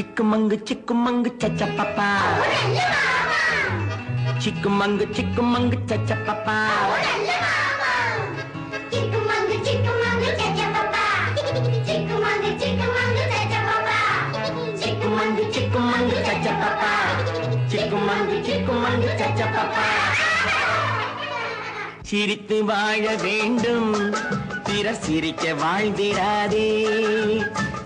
சிக்கு மங்கு சிக்கு மங்கு சச்ச பாப்பா. சிக்கு மங்கு சிக்கு மங்கு சச்ச பாப்பா. சிரித்து வாழ வேண்டும். பிற சிரிக்க வாழ்ந்திடாதே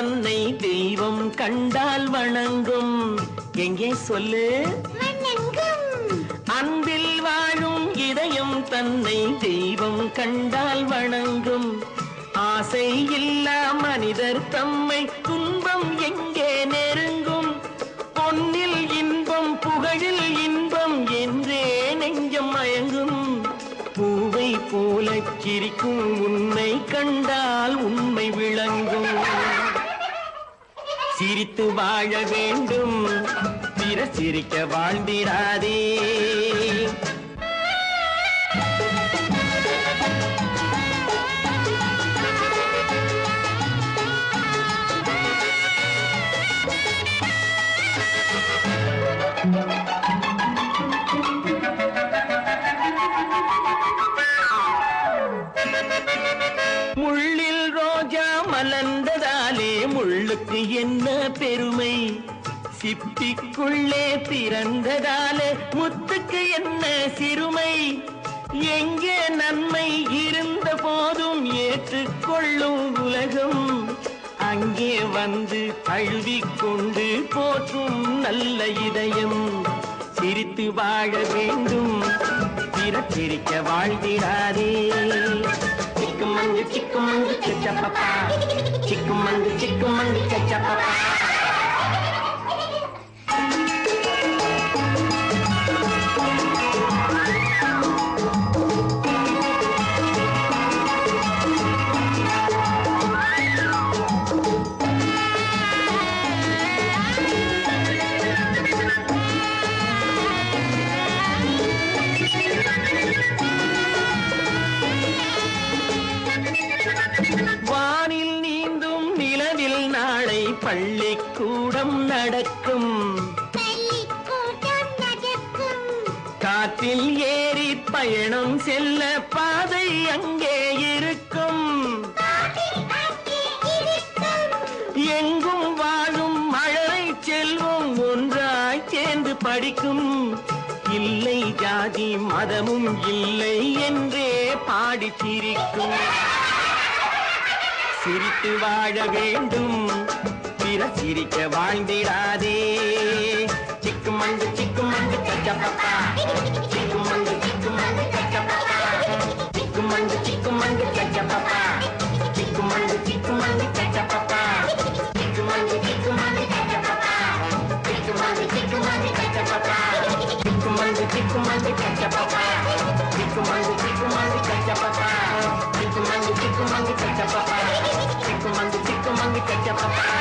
தன்னை தெய்வம் கண்டால் வணங்கும். எங்கே சொல்லு? அன்பில் வாழும் இதயம் தன்னை தெய்வம் கண்டால் வணங்கும். ஆசை இல்லா மனிதர் தம்மை துன்பம் எங்கே நெருங்கும்? பொன்னில் இன்பம் புகழில் இன்பம் என்றே நெஞ்சம் மயங்கும். பூவை போல சிரிக்கும் உன்னை கண்டால் சிரித்து வாழ வேண்டும். பிற சிரிக்க வாழ்ந்திடாதே. சொல்லுக்கு என்ன பெருமை? சிப்பிக்குள்ளே பிறந்ததால முத்துக்கு என்ன சிறுமை? எங்கே நன்மை இருந்த போதும் ஏற்றுக்கொள்ளும் உலகம்? அங்கே வந்து தழுவிக்கொண்டு போற்றும் நல்ல இதயம். சிரித்து வாழ வேண்டும் பிறர் சிரிக்க வாழ்கிறாரே சிக்குமங்கு சிக்கு மஞ்சு சிச்சப்பா చిక్కుమంది చిక్కుమంది చచ్చ చచ్చపా பள்ளிக்கூடம் நடக்கும். காற்றில் ஏறி பயணம் செல்ல பாதை அங்கே இருக்கும். பாட்டில் அங்கே இருக்கும். எங்கும் வாழும் மழலை செல்வம் ஒன்றாய் சேர்ந்து படிக்கும். இல்லை ஜாதி மதமும் இல்லை என்றே பாடி சிரிக்கும். சிரித்து வாழ வேண்டும். பிற சிரிக்க வாழ்ந்திடாதே சிக்குமங்கு சிக்குமங்கு சிக்கு சிக்குமங்கு சிக்குமங்கு சிக்கு சிக்குமங்கு சிக்குமங்கு சச்சப்பப்பா சிக்குமங்கு சிக்குமங்கு சச்சப்பப்பா சிக்குமங்கு சிக்குமங்கு சச்சப்பப்பா சிக்குமங்கு சிக்குமங்கு சிக்கு சிக்குமங்கு சிக்குமங்கு சிக்கு சிக்குமங்கு சிக்குமங்கு சச்சப்பப்பா சிக்குமங்கு சிக்குமங்கு சச்சப்பப்பா சிக்குமங்கு சிக்குமங்கு சச்சப்பப்பா